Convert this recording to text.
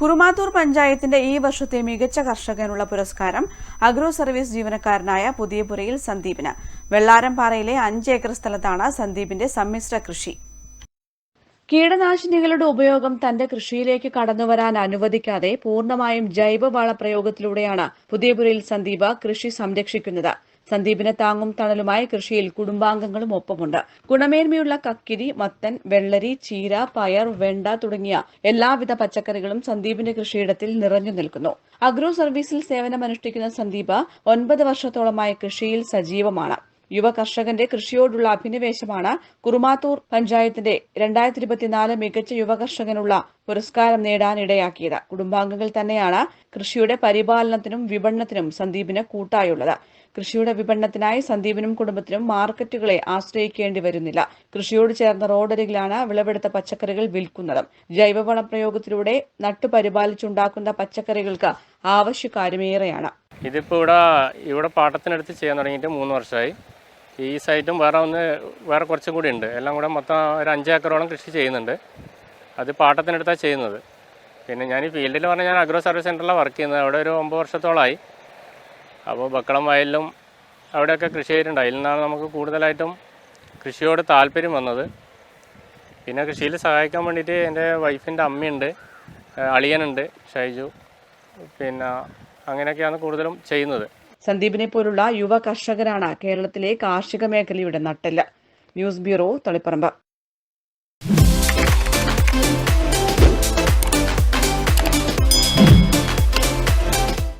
കുറുമാത്തൂർ പഞ്ചായത്തിന്റെ ഈ വർഷത്തെ മികച്ച കർഷകനുള്ള പുരസ്കാരം അഗ്രോ സർവീസ് ജീവനക്കാരനായ പുതിയപുരയിൽ സന്ദീപിന്. വെള്ളാരംപാറയിലെ അഞ്ച് ഏക്കർ സ്ഥലത്താണ് സന്ദീപിന്റെ സമ്മിശ്ര കൃഷി. കീടനാശിനികളുടെ ഉപയോഗം തന്റെ കൃഷിയിലേക്ക് കടന്നുവരാൻ അനുവദിക്കാതെ പൂർണമായും ജൈവവള പ്രയോഗത്തിലൂടെയാണ് പുതിയപുരയിൽ സന്ദീപ കൃഷി സംരക്ഷിക്കുന്നത്. സന്ദീപിന് താങ്ങും തണലുമായ കൃഷിയിൽ കുടുംബാംഗങ്ങളും ഒപ്പമുണ്ട്. ഗുണമേന്മയുള്ള കക്കിരി മത്തൻ വെള്ളരി ചീര പയർ വെണ്ട തുടങ്ങിയ എല്ലാവിധ പച്ചക്കറികളും സന്ദീപിന്റെ കൃഷിയിടത്തിൽ നിറഞ്ഞു നിൽക്കുന്നു. അഗ്രോ സർവീസിൽ സേവനമനുഷ്ഠിക്കുന്ന സന്ദീപ ഒൻപത് വർഷത്തോളമായി കൃഷിയിൽ സജീവമാണ്. യുവ കർഷകന്റെ കൃഷിയോടുള്ള അഭിനിവേശമാണ് കുറുമാത്തൂർ പഞ്ചായത്തിന്റെ രണ്ടായിരത്തി ഇരുപത്തിനാല് മികച്ച യുവ കർഷകനുള്ള പുരസ്കാരം നേടാനിടയാക്കിയത്. കുടുംബാംഗങ്ങൾ തന്നെയാണ് കൃഷിയുടെ പരിപാലനത്തിനും വിപണനത്തിനും സന്ദീപിന് കൂട്ടായുള്ളത്. കൃഷിയുടെ വിപണനത്തിനായി സന്ദീപിനും കുടുംബത്തിനും മാർക്കറ്റുകളെ ആശ്രയിക്കേണ്ടി വരുന്നില്ല. കൃഷിയോട് ചേർന്ന റോഡരികിലാണ് വിളവെടുത്ത പച്ചക്കറികൾ വിൽക്കുന്നത്. ജൈവവള പ്രയോഗത്തിലൂടെ നട്ടുപരിപാലിച്ചുണ്ടാക്കുന്ന പച്ചക്കറികൾക്ക് ആവശ്യക്കാരുമേറെയാണ്. ഇതിപ്പോൾ ഇവിടെ ഇവിടെ പാട്ടത്തിനടുത്ത് ചെയ്യാൻ തുടങ്ങിയിട്ട് മൂന്ന് വർഷമായി. ഈ സൈറ്റും വേറെ ഒന്ന് വേറെ കുറച്ചും കൂടി ഉണ്ട്. എല്ലാം കൂടെ മൊത്തം ഒരു അഞ്ച് ഏക്കറോളം കൃഷി ചെയ്യുന്നുണ്ട്. അത് പാട്ടത്തിനടുത്താണ് ചെയ്യുന്നത്. പിന്നെ ഞാൻ ഈ ഫീൽഡിൽ പറഞ്ഞാൽ ഞാൻ അഗ്രോ സർവീസ് സെന്ററിലാണ് വർക്ക് ചെയ്യുന്നത്. അവിടെ ഒരു ഒമ്പത് വർഷത്തോളമായി അപ്പോൾ ബക്കളം വയലിലും അവിടെയൊക്കെ കൃഷി ചെയ്തിട്ടുണ്ട്. അതിൽ നിന്നാണ് നമുക്ക് കൂടുതലായിട്ടും കൃഷിയോട് താല്പര്യം വന്നത്. പിന്നെ കൃഷിയിൽ സഹായിക്കാൻ വേണ്ടിയിട്ട് എന്റെ വൈഫിന്റെ അമ്മയുണ്ട്. അളിയനുണ്ട് ഷൈജു. പിന്നെ അങ്ങനെയൊക്കെയാണ് കൂടുതലും ചെയ്യുന്നത്. സന്ദീപിനെ പോലുള്ള യുവ കർഷകരാണ് കേരളത്തിലെ കാർഷിക മേഖലയുടെ നട്ടെല്ല്. News bureau Taliparamba.